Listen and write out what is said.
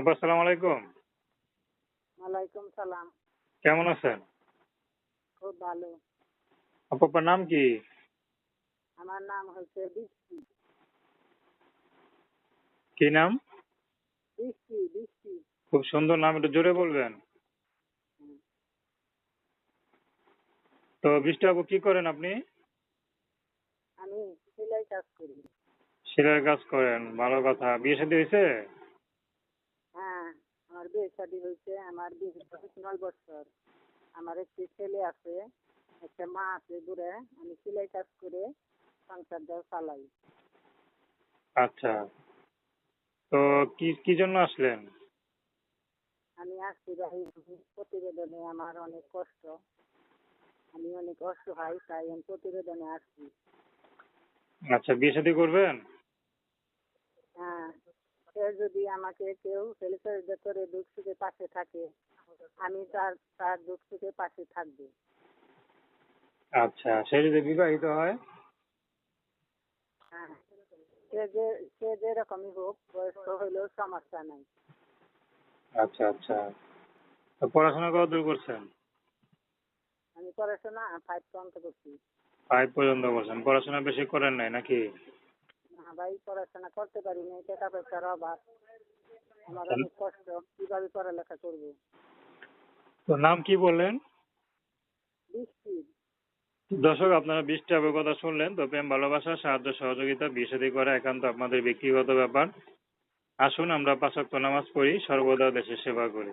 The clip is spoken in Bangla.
আপু আসসালামু আলাইকুম। ওয়ালাইকুম সালাম। কেমন আছেন? খুব ভালো। আপু আপনার নাম কি? আমার নাম হচ্ছে বৃষ্টি। কি নাম? বৃষ্টি বৃষ্টি। খুব সুন্দর নাম একটু জোরে বলবেন। তো বৃষ্টি আপু কি করেন আপনি? আমি সেলাই কাজ করি। সেলাই কাজ করেন ভালো কথা। বিয়ে শাদী হয়েছে? হ্যাঁ বিয়ে শাদী হয়েছে আমার বিয়ে নয় বছর। আমার একটি ছেলে আছে একটা মা আছে দূরে আমি সেলাই কাজ করে সংসারটা চালাই। আচ্ছা। তো কি কি জন্য আসলেন? আমি আসছি ভাই প্রতিবেদনে আমার অনেক কষ্ট। আমি অনেক অসহায় তাই আমি প্রতিবেদনে আসছি। আচ্ছা বিয়ে শাদী করবেন? যদি আমাকে কেউ হেলিকপ্টার করে দুঃখ সুখে পাশে থাকে আমি তার তার দুঃখ সুখে পাশে থাকব। আচ্ছা সে যদি বিবাহিত হয়? হ্যাঁ সে যে সে যেরকমই হোক বয়স্ক হইলেও সমস্যা নাই। আচ্ছা আচ্ছা। তো পড়াশোনা কত দূর করছেন? আমি পড়াশোনা ফাইভ পর্যন্ত করছি। ফাইভ পর্যন্ত করছেন। পড়াশোনা বেশি করেন নাই নাকি? না ভাই পড়াশোনা করতে পারি নাই টাকা পয়সার অভাব। আমার অনেক কষ্ট কীভাবে পড়ালেখা করব? তো নাম কি বললেন? বৃষ্টি। দর্শক আপনারা বৃষ্টি কথা শুনলেন তো প্রেম ভালোবাসা সাহায্য সহযোগিতা বিয়ে করা একান্ত আপনাদের ব্যক্তিগত ব্যাপার। আসুন আমরা পাঁচ ওয়াক্ত নামাজ পড়ি সর্বদা দেশের সেবা করি।